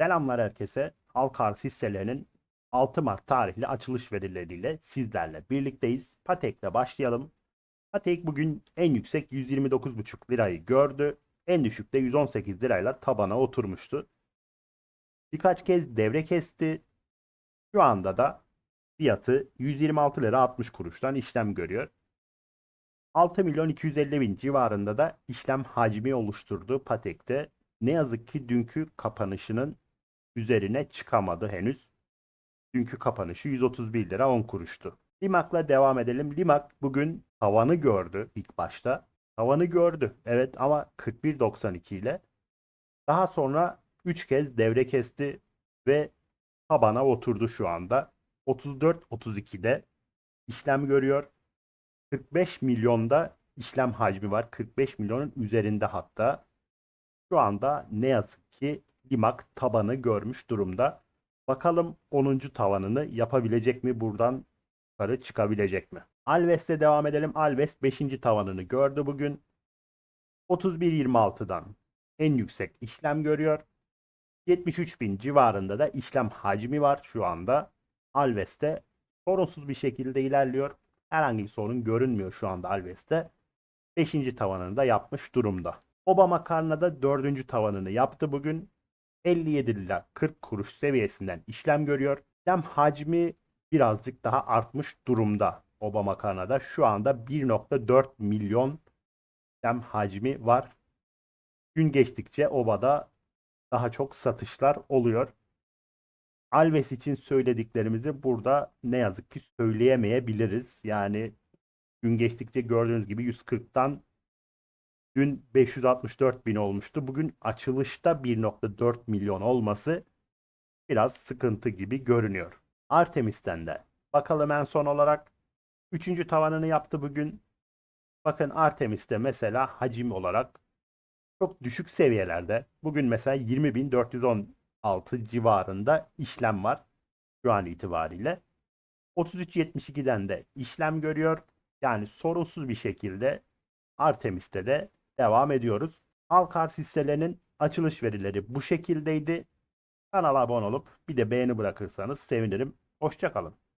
Selamlar herkese. Halkars hisselerinin 6 Mart tarihli açılış verileriyle sizlerle birlikteyiz. Patek'le başlayalım. Patek bugün en yüksek 129,5 lirayı gördü. En düşük de 118 lirayla tabana oturmuştu. Birkaç kez devre kesti. Şu anda da fiyatı 126 lira 60 kuruştan işlem görüyor. 6 milyon 250 bin civarında da işlem hacmi oluşturduğu Patek'te ne yazık ki dünkü kapanışının üzerine çıkamadı henüz. Dünkü kapanışı 131 lira 10 kuruştu. Limak'la devam edelim. Limak bugün tavanı gördü ilk başta. Tavanı gördü. Evet ama 41.92 ile daha sonra 3 kez devre kesti ve tabana oturdu şu anda. 34.32'de işlem görüyor. 45 milyonda işlem hacmi var. 45 milyonun üzerinde hatta. Şu anda ne yazık ki Limak tabanı görmüş durumda. Bakalım 10. tavanını yapabilecek mi? Buradan yukarı çıkabilecek mi? Alves'te devam edelim. Alves 5. tavanını gördü bugün. 31.26'dan en yüksek işlem görüyor. 73 bin civarında da işlem hacmi var şu anda. Alves'te sorunsuz bir şekilde ilerliyor. Herhangi bir sorun görünmüyor şu anda Alves'te. 5. tavanını da yapmış durumda. Obama Karna'da 4. tavanını yaptı bugün. 57 lira 40 kuruş seviyesinden işlem görüyor. İşlem hacmi birazcık daha artmış durumda Obama Karna'da. Şu anda 1.4 milyon işlem hacmi var. Gün geçtikçe Oba'da daha çok satışlar oluyor. Alves için söylediklerimizi burada ne yazık ki söyleyemeyebiliriz. Yani gün geçtikçe gördüğünüz gibi 140'tan dün 564 bin olmuştu. Bugün açılışta 1.4 milyon olması biraz sıkıntı gibi görünüyor. Artemis'ten de bakalım en son olarak 3. tavanını yaptı bugün. Bakın Artemis'te mesela hacim olarak çok düşük seviyelerde. Bugün mesela 20.416 civarında işlem var şu an itibariyle. 33.72'den de işlem görüyor. Yani sorunsuz bir şekilde Artemis'te de devam ediyoruz. Alkars hisselerinin açılış verileri bu şekildeydi. Kanala abone olup bir de beğeni bırakırsanız sevinirim. Hoşçakalın.